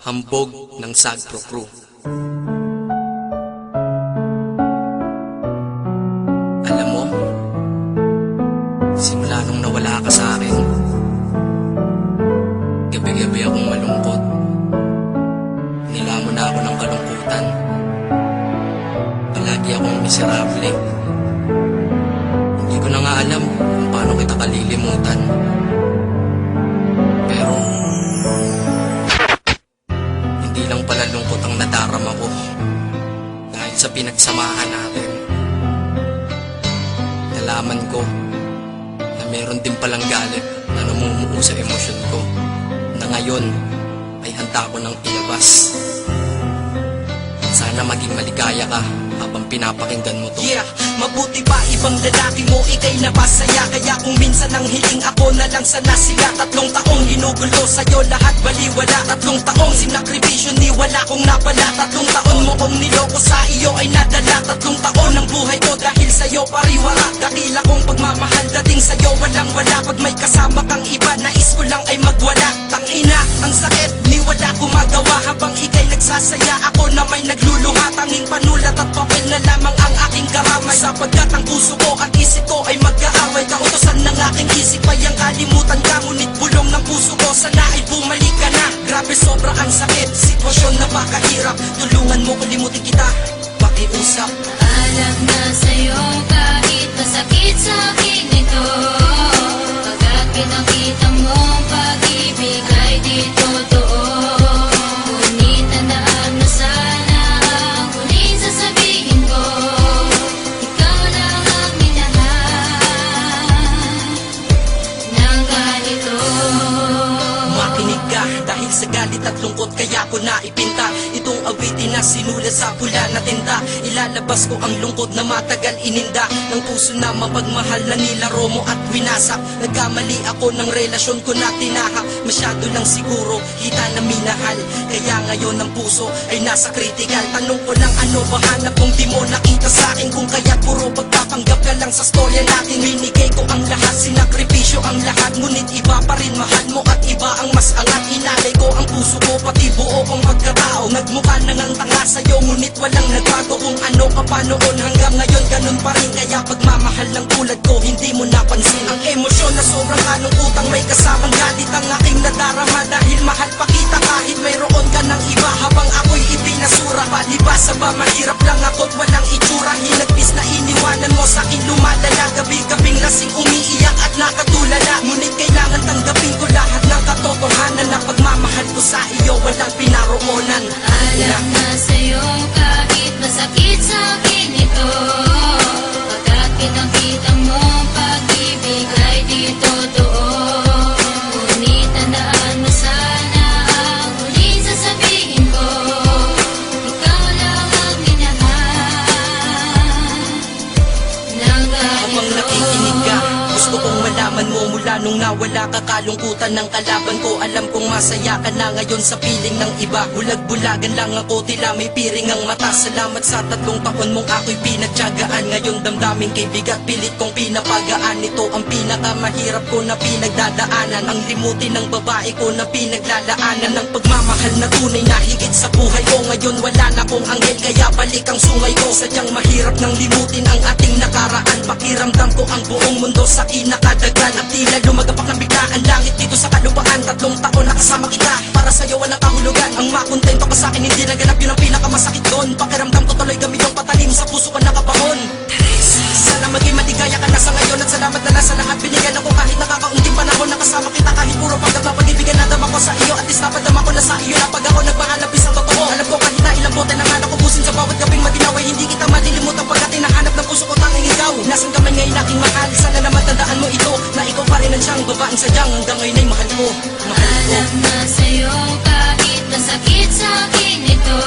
Hambog ng Sagpro Crew. Alam mo, simula nung nawala ka sa akin, gabi-gabi akong malungkot. Nilamon na ako ng kalungkutan. Palagi akong miserable. Hindi ko na nga alam kung paano kita kalilimutan. Pero, sa pinagsamahan natin. Nalaman ko na meron din palang galit na namumuo sa emosyon ko. Na ngayon ay handa ko ng ilabas. Sana maging maligaya ka habang pinapakinggan mo to. Yeah, mabuti pa ibang lalaki mo ikay napasaya. Kaya kung minsan ang hiling ako na lang sana sila Tatlong taong ginugulo sa'yo lahat baliwala. Tatlong taong sinakripisyo ni wala kong napala. Tatlong taon mo kong niloko sa iyo ay nadala. Tatlong taon ng buhay ko sa'yo pariwara Dakila kong pagmamahal dating sa'yo walang wala. Pag may kasama kang iba nais ko lang ay magwala. Tangina, ang sakit ni wala gumagawa. Habang ikay nagsasaya ako na may nagluluha. Tanging panulat at papel na lamang ang aking karamay Sapagkat ang puso ko at isip ko ay magkaaway. Kautosan ng aking isip ay ang kalimutan ka. Ngunit bulong ng puso ko sana ay bumalik ka na. Grabe sobra ang sakit, sitwasyon na pakahirap. Tulungan mo kalimutin kita, pakiusap sa galit at lungkot kaya ko na ipinta Itong awitin na sinulat sa pula na tinta. Ilalabas ko ang lungkot na matagal ininda. Ng puso na mapagmahal na nilaro mo at winasak Nagkamali ako ng relasyon ko na tinahak Masyado lang siguro kita na minahal. Kaya ngayon ang puso ay nasa critical. Tanong ko lang ano ba hanap kung di mo nakita sa akin? Kung kaya puro pagpapanggap ka lang sa storya natin Binigay ko ang lahat, sinakripisyo ang lahat Ngunit iba pa rin mahal mo at iba ang mas angat puso ko pati buo kong pagkatao. Nagmukha na ngang tanga sa'yo ngunit walang nagbago Kung ano ka pa noon hanggang ngayon ganun pa rin. Kaya pagmamahal ng tulad ko hindi mo napansin Ang emosyon na sobrang kalungkutang may kasamang galit Ang aking nadarama dahil mahal pa kita kahit mayroon ka ng iba. Habang ako'y ipinasura Palibasa ba? Mahirap lang ako't walang itsura. Hinagpis na iniwanan mo sa akin lumalala. Gabi-gabing lasing umiiyak at nakatulala. Ngunit kailangan nawala ka Kalungkutan ng kalaban ko. Alam kong masaya ka na ngayon sa piling ng iba. Bulag-bulagan lang ako tila may piring ang mata. Salamat sa tatlong taon mong ako'y pinagtyagaan Ngayon damdamin kay bigat pilit kong pinapagaan. Ito ang pinakamahirap ko na pinagdadaanan. Ang limutin ng babae ko na pinaglalaanan. Ng pagmamahal na tunay na higit sa buhay ko. Ngayon wala na kong anghel kaya balik ang sungay ko. Sadyang mahirap nang limutin ang ating nakaraan. Pakiramdam ko ang buong mundo sa kinakadagan At tila Nagpakang bigla ang langit dito sa kalupaan Tatlong taon nakasama kita Para sa'yo walang kahulugan Ang makontento ka sa'kin hindi naganap yun ang pinakamasakit doon. Pakiramdam ko tuloy gamit yung patalim sa puso ko nakapahon Sana maging maligaya ka na sa ngayon At salamat na nasa lahat. Binigyan ako kahit nakakaunting panahon Nakasama kita. Kahit puro pagkat mapagibigyan na dama ko sa iyo At least napadama ko na sa iyo na pag ako nagpaalapis ang totoo. Alam ko kahit na ilang bote na nga nakubusin sa bawat gabing madinaway Hindi kita malilimutan pagkat hinahanap ng puso ko tanging ikaw. Nasaan ka man ngayon aking mahal? Sana naman Baka ang sadyang hanggang ngayon ay mahal ko mahal Alam ko. na sa'yo kahit masakit sa akin ito